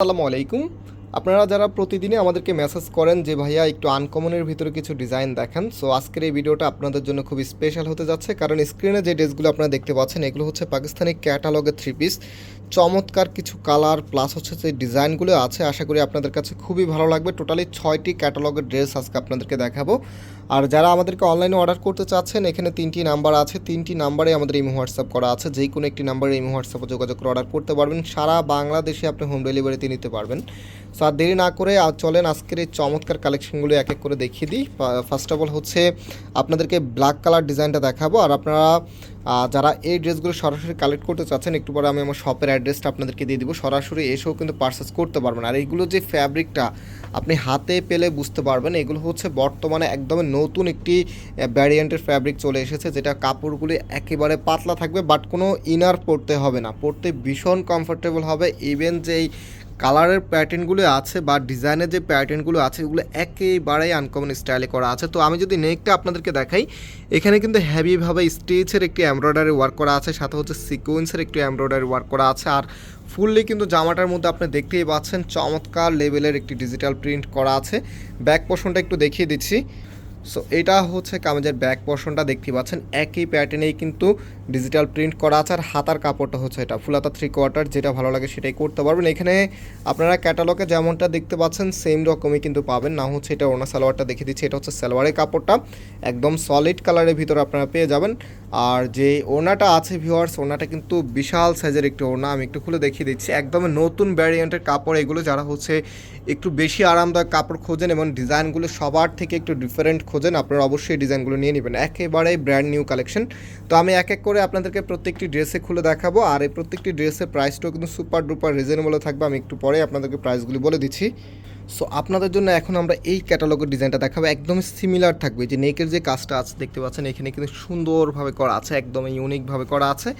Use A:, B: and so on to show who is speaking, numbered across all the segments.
A: আসসালামু আলাইকুম। আপনারা যারা প্রতিদিনে আমাদেরকে মেসেজ করেন যে, ভাইয়া, একটু আনকমনের ভিতরে কিছু ডিজাইন দেখান। সো আজকের এই ভিডিওটা আপনাদের জন্য খুব স্পেশাল হতে যাচ্ছে। কারণ স্ক্রিনে যে ড্রেসগুলো আপনারা দেখতে পাচ্ছেন, এগুলো হচ্ছে পাকিস্তানি ক্যাটালগের থ্রি পিস চমৎকার কিছু কালার প্লাস হচ্ছে যে ডিজাইনগুলো আছে। আশা করি আপনাদের কাছে খুবই ভালো লাগবে। টোটালি ছয়টি ক্যাটালগের ড্রেস আজকে আপনাদেরকে দেখাবো। আর যারা আমাদেরকে অনলাইনে অর্ডার করতে চাচ্ছেন, এখানে তিনটি নাম্বার আছে। তিনটি নাম্বারে আমাদের ইমো হোয়াটসঅ্যাপ করা আছে। যে কোনো একটি নাম্বারে ইমো হোয়াটসঅ্যাপে যোগাযোগ করে অর্ডার করতে পারবেন। সারা বাংলাদেশে আপনি হোম ডেলিভারিতে নিতে পারবেন। সো আর দেরি না করে চলেন আজকের এই চমৎকার কালেকশনগুলো এক এক করে দেখিয়ে দিই। ফার্স্ট অফ অল হচ্ছে, আপনাদেরকে ব্ল্যাক কালার ডিজাইনটা দেখাবো। আর আপনারা যারা এই ড্রেসগুলো সরাসরি কালেক্ট করতে চাচ্ছেন, একটু পরে আমি আমার শপের অ্যাড্রেসটা আপনাদেরকে দিয়ে দিব। সরাসরি এসেও কিন্তু পারচেস করতে পারবেন। আর এইগুলো যে ফ্যাব্রিকটা আপনি হাতে পেলে বুঝতে পারবেন, এগুলো হচ্ছে বর্তমানে একদম নতুন একটি ভ্যারিয়েন্টের ফ্যাব্রিক চলে এসেছে, যেটা কাপড়গুলি একেবারে পাতলা থাকবে বাট কোনো ইনার পরতে হবে না। পরতে ভীষণ কমফোর্টেবল হবে ইভেন যেই কালারের প্যাটার্নগুলো আছে বা ডিজাইনের যে প্যাটার্নগুলো আছে, এগুলো একেবারেই আনকমন স্টাইলে করা আছে। তো আমি যদি নেকটা আপনাদেরকে দেখাই, এখানে কিন্তু হ্যাভিভাবে স্টিচের একটি এমব্রয়ডারি ওয়ার্ক করা আছে, সাথে হচ্ছে সিকোয়েন্সের একটি এমব্রয়ডারি ওয়ার্ক করা আছে। আর ফুললি কিন্তু জামাটার মধ্যে আপনি দেখতেই পাচ্ছেন, চমৎকার লেভেলের একটি ডিজিটাল প্রিন্ট করা আছে। ব্যাক পোর্শনটা একটু দেখিয়ে দিচ্ছি। সো এটা হচ্ছে কামেজের ব্যাক পোর্শনটা দেখতে পাচ্ছেন। একই প্যাটার্নেই কিন্তু ডিজিটাল প্রিন্ট করা আছে আর হাতার কাপড়টা হচ্ছে এটা। ফুলাতা থ্রি কোয়ার্টার যেটা ভালো লাগে সেটাই করতে পারবেন। এখানে আপনারা ক্যাটালগে যেমনটা দেখতে পাচ্ছেন সেম রকমই কিন্তু পাবেন। না হচ্ছে এটা ওনা সালোয়ারটা দেখে দিচ্ছি, এটা হচ্ছে সালোয়ারের কাপড়টা। একদম সলিড কালারের ভিতরে আপনারা পেয়ে যাবেন। আর যে ওনাটা আছে ভিউয়ার্স ওনাটা কিন্তু বিশাল সাইজের একটি ওনা আমি একটু খুলে দেখিয়ে দিচ্ছি। একদম নতুন ভ্যারিয়েন্টের কাপড় এগুলো, যারা হচ্ছে একটু বেশি আরামদায়ক কাপড় খোঁজেন এবং ডিজাইনগুলো সবার থেকে একটু ডিফারেন্ট খোঁজেন আপনারা অবশ্যই ডিজাইনগুলো নিয়ে নেবেন। একেবারে ব্র্যান্ড নিউ কালেকশন তো আমি এক এক করে আপনাদেরকে প্রত্যেকটি ড্রেসে খুলে দেখাবো। আর এই প্রত্যেকটি ড্রেসের প্রাইসটাও কিন্তু সুপার ডুপার রিজনেবল থাকবে। আমি একটু পরে আপনাদেরকে প্রাইসগুলি বলে দিচ্ছি। সো আপনাদের জন্য এখন আমরা এই ক্যাটালগের ডিজাইনটা দেখাবো। একদমই সিমিলার থাকবে। যে নেকের যে কাজটা আছে, দেখতে পাচ্ছেন, এখানে কিন্তু সুন্দরভাবে করা আছে, একদমই ইউনিকভাবে করা আছে।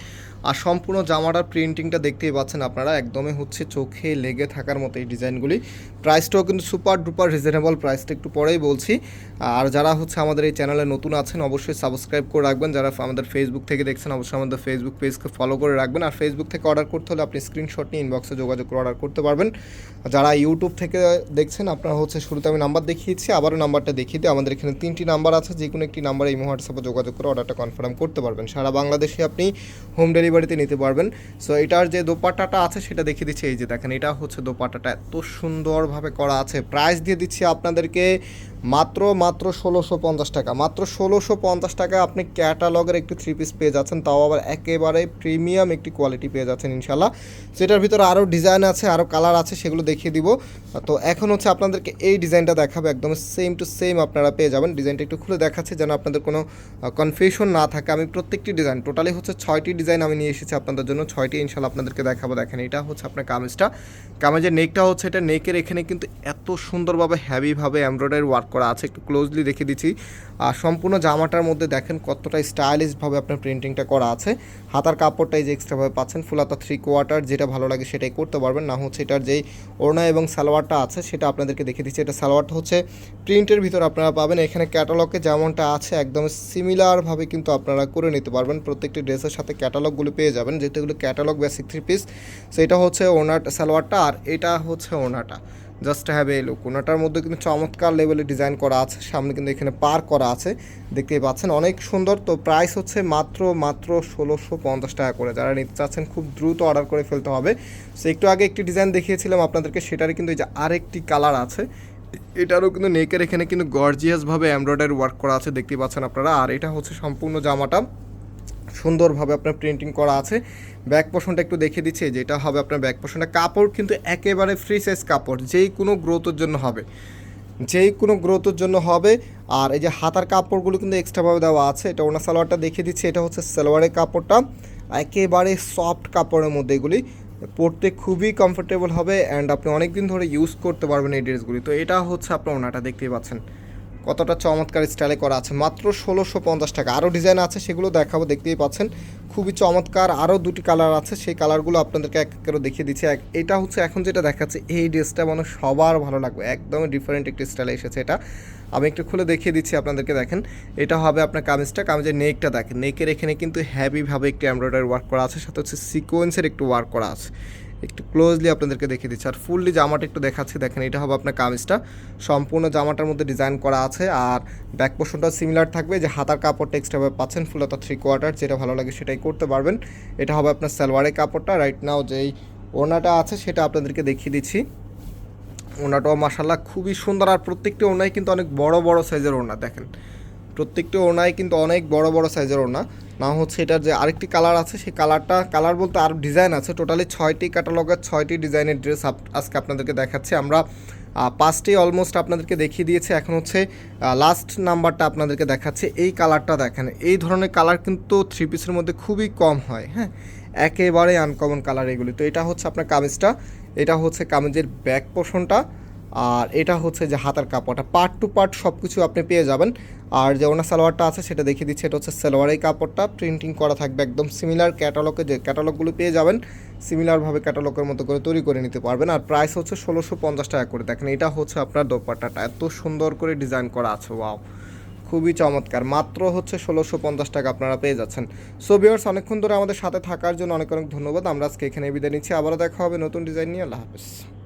A: আর সম্পূর্ণ জামাটার প্রিন্টিংটা দেখতেই পাচ্ছেন আপনারা, একদমই হচ্ছে চোখে লেগে থাকার মতো এই ডিজাইনগুলি প্রাইসটাও কিন্তু সুপার ডুপার রিজনেবল প্রাইসটা একটু পরেই বলছি। আর যারা হচ্ছে আমাদের এই চ্যানেলে নতুন আছেন, অবশ্যই সাবস্ক্রাইব করে রাখবেন। যারা আমাদের ফেসবুক থেকে দেখছেন, অবশ্যই আমাদের ফেসবুক পেজকে ফলো করে রাখবেন। আর ফেসবুক থেকে অর্ডার করতে হলে আপনি স্ক্রিনশট নিয়ে ইনবক্সে যোগাযোগ করে অর্ডার করতে পারবেন। যারা ইউটিউব থেকে দেখছেন, আপনার হচ্ছে শুরুতে আমি নাম্বার দেখিয়েছি, আবারও নাম্বারটা দেখিয়ে দিই। আমাদের এখানে তিনটি নাম্বার আছে যে কোনো একটি নাম্বারে এই হোয়াটসঅ্যাপে যোগাযোগ করে অর্ডারটা কনফার্ম করতে পারবেন। সারা বাংলাদেশে আপনি হোম ডেলিভারিতে নিতে পারবেন। সো এটার যে দোপাটাটা আছে, সেটা দেখিয়ে দিচ্ছি। এই যে দেখেন, এটা হচ্ছে দোপাট্টাটা এত সুন্দরভাবে করা আছে। প্রাইস দিয়ে দিচ্ছি আপনাদেরকে মাত্র মাত্র ষোলোশো পঞ্চাশ টাকা। মাত্র ষোলোশো পঞ্চাশ টাকা আপনি ক্যাটালগের একটি থ্রি পিস পেয়ে যাচ্ছেন। তাও আবার একেবারে প্রিমিয়াম একটি কোয়ালিটি পেয়ে যাচ্ছেন ইনশাল্লাহ সেটার ভিতরে আরও ডিজাইন আছে, আরও কালার আছে, সেগুলো দেখিয়ে দিব। তো এখন হচ্ছে আপনাদেরকে এই ডিজাইনটা দেখাবো। একদম সেম টু সেম আপনারা পেয়ে যাবেন। ডিজাইনটা একটু খুলে দেখাচ্ছে যেন আপনাদের কোনো কনফিউশন না থাকে। আমি প্রত্যেকটি ডিজাইন টোটালি হচ্ছে ছয়টি ডিজাইন আমি নিয়ে এসেছি আপনাদের জন্য। ছয়টি ইনশাল্লাহ আপনাদেরকে দেখাবো। দেখেন, এটা হচ্ছে আপনার কামেজটা। কামেজের নেকটা হচ্ছে এটা নেকের এখানে কিন্তু এত সুন্দরভাবে হ্যাভিভাবে এমব্রয়ডারি ওয়ার্ক করা আছে, একটু ক্লোজলি দেখে দিচ্ছি। আর সম্পূর্ণ জামাটার মধ্যে দেখেন কতটা স্টাইলিশভাবে আপনার প্রিন্টিংটা করা আছে। হাতার কাপড়টা এই যে এক্সট্রাভাবে পাচ্ছেন ফুলাতা থ্রি কোয়ার্টার যেটা ভালো লাগে সেটাই করতে পারবেন। না হচ্ছে এটার যেই ওড়না এবং সালোয়ারটা আছে, সেটা আপনাদেরকে দেখে দিচ্ছি। এটা সালোয়ারটা হচ্ছে প্রিন্টের ভিতর আপনারা পাবেন। এখানে ক্যাটালগে যেমনটা আছে, একদম সিমিলারভাবে কিন্তু আপনারা করে নিতে পারবেন। প্রত্যেকটি ড্রেসের সাথে ক্যাটালগুলো পেয়ে যাবেন, যেহেতু এগুলো ক্যাটালগ বেসিক থ্রি পিস সেটা হচ্ছে ওনার সালোয়ারটা আর এটা হচ্ছে ওনাটা জাস্ট হ্যাভ এ লুক। ওনাটার মধ্যে কিন্তু চমৎকার লেভেলে ডিজাইন করা আছে। সামনে কিন্তু এখানে পার করা আছে। দেখতেই পাচ্ছেন, অনেক সুন্দর। তো প্রাইস হচ্ছে মাত্র মাত্র ষোলোশো পঞ্চাশ টাকা করে। যারা নিতে চাচ্ছেন, খুব দ্রুত অর্ডার করে ফেলতে হবে। সো একটু আগে একটি ডিজাইন দেখিয়েছিলাম আপনাদেরকে, সেটারই কিন্তু এই যে আরেকটি কালার আছে। এটারও কিন্তু নেকের এখানে কিন্তু গর্জিয়াসভাবে এমব্রয়ডারি ওয়ার্ক করা আছে। দেখতেই পাচ্ছেন আপনারা। আর এটা হচ্ছে সম্পূর্ণ জামাটা। সুন্দরভাবে আপনার প্রিন্টিং করা আছে। ব্যাক পোর্শনটা একটু দেখিয়ে দিচ্ছি যেটা হবে আপনার ব্যাক পোর্শনটা কাপড়, কিন্তু একেবারে ফ্রি সাইজ কাপড়, যেই কোনো গ্রোথের জন্য হবে। যেই কোনো গ্রোথের জন্য হবে, আর এই যে হাতার কাপড়গুলো কিন্তু এক্সট্রাভাবে দেওয়া আছে, এটা ওনা সালোয়ারটা দেখিয়ে দিচ্ছি, এটা হচ্ছে সালোয়ারের কাপড়টা। একেবারে সফট কাপড়ের মধ্যে এগুলি পরতে খুবই কমফোর্টেবল হবে অ্যান্ড আপনি অনেক দিন ধরে ইউজ করতে পারবেন এই ড্রেসগুলি তো এটা হচ্ছে আপনার ওনাটা, দেখতেই পাচ্ছেন। কতটা চমৎকার স্টাইলে করা আছে। মাত্র ষোলোশো পঞ্চাশ টাকা। আরও ডিজাইন আছে, সেগুলো দেখাবো, দেখতেই পাচ্ছেন। খুবই চমৎকার আরও দুটি কালার আছে। সেই কালারগুলো আপনাদেরকে এক এক করে দেখিয়ে দিচ্ছি। এক এটা হচ্ছে এখন যেটা দেখাচ্ছে, এই ড্রেসটা মানে সবার ভালো লাগবে। একদমই ডিফারেন্ট একটি স্টাইলে এসেছে এটা। আমি একটু খুলে দেখিয়ে দিচ্ছি আপনাদেরকে, দেখেন। এটা হবে আপনার কামিজটা। কামিজের নেকটা দেখেন। নেকের এখানে কিন্তু হ্যাভিভাবে একটি এমব্রয়ডারি ওয়ার্ক করা আছে। সাথে হচ্ছে সিকোয়েন্সের একটু ওয়ার্ক করা আছে। একটু ক্লোজলি আপনাদেরকে দেখিয়ে দিচ্ছি। আর ফুললি জামাটা একটু দেখাচ্ছি, দেখেন, এটা হবে আপনার কামিজটা। সম্পূর্ণ জামাটার মধ্যে ডিজাইন করা আছে, আর ব্যাক পোর্শনটা সিমিলার থাকবে। যে হাতার কাপড়টা এক্সট্রাভাবে পাচ্ছেন ফুলতা থ্রি কোয়ার্টার যেটা ভালো লাগে সেটাই করতে পারবেন। এটা হবে আপনার সালোয়ারের কাপড়টা। রাইট নাও যেই ওনাটা আছে, সেটা আপনাদেরকে দেখিয়ে দিচ্ছি। ওনাটাও মাসাল্লাহ খুবই সুন্দর, আর প্রত্যেকটি ওনায় কিন্তু অনেক বড় বড় সাইজের ওনা দেখেন। প্রত্যেকটি ওনায় কিন্তু অনেক বড় বড় সাইজের ওনা না হচ্ছে এটার যে আরেকটি কালার আছে, সেই কালারটা কালার বলতে আর ডিজাইন আছে। টোটালি ছয়টি ক্যাটালগের ছয়টি ডিজাইনের ড্রেস আজকে আপনাদেরকে দেখাচ্ছি। আমরা পাঁচটি অলমোস্ট আপনাদেরকে দেখিয়ে দিয়েছি। এখন হচ্ছে লাস্ট নাম্বারটা আপনাদেরকে দেখাচ্ছে। এই কালারটা দেখেন। এই ধরনের কালার কিন্তু থ্রি পিসের মধ্যে খুবই কম হয় হ্যাঁ? একেবারে আনকমন কালার এগুলি। তো এটা হচ্ছে আপনার কামিজটা। এটা হচ্ছে কামিজের ব্যাক পোর্শনটা আর এটা হচ্ছে যে হাতার কাপড়টা। পার্ট টু পার্ট সব কিছু আপনি পেয়ে যাবেন। আর যে ওনার সালোয়ারটা আছে, সেটা দেখিয়ে দিচ্ছে। এটা হচ্ছে সালোয়ারের কাপড়টা। প্রিন্টিং করা থাকবে একদম সিমিলার ক্যাটালগে যে ক্যাটালগুলো পেয়ে যাবেন সিমিলারভাবে ক্যাটালগের মতো করে তৈরি করে নিতে পারবেন। আর প্রাইস হচ্ছে ষোলোশো পঞ্চাশ টাকা করে। দেখেন, এটা হচ্ছে আপনার দোপাট্টাটা। এত সুন্দর করে ডিজাইন করা আছে ওয়াও খুবই চমৎকার। মাত্র হচ্ছে ষোলোশো পঞ্চাশ টাকা আপনারা পেয়ে যাচ্ছেন। সো ভিউয়ার্স অনেকক্ষণ ধরে আমাদের সাথে থাকার জন্য অনেক অনেক ধন্যবাদ। আমরা আজকে এখানে বিদায় নিচ্ছি। আবারও দেখা হবে নতুন ডিজাইন নিয়ে। আল্লাহ হাফেজ।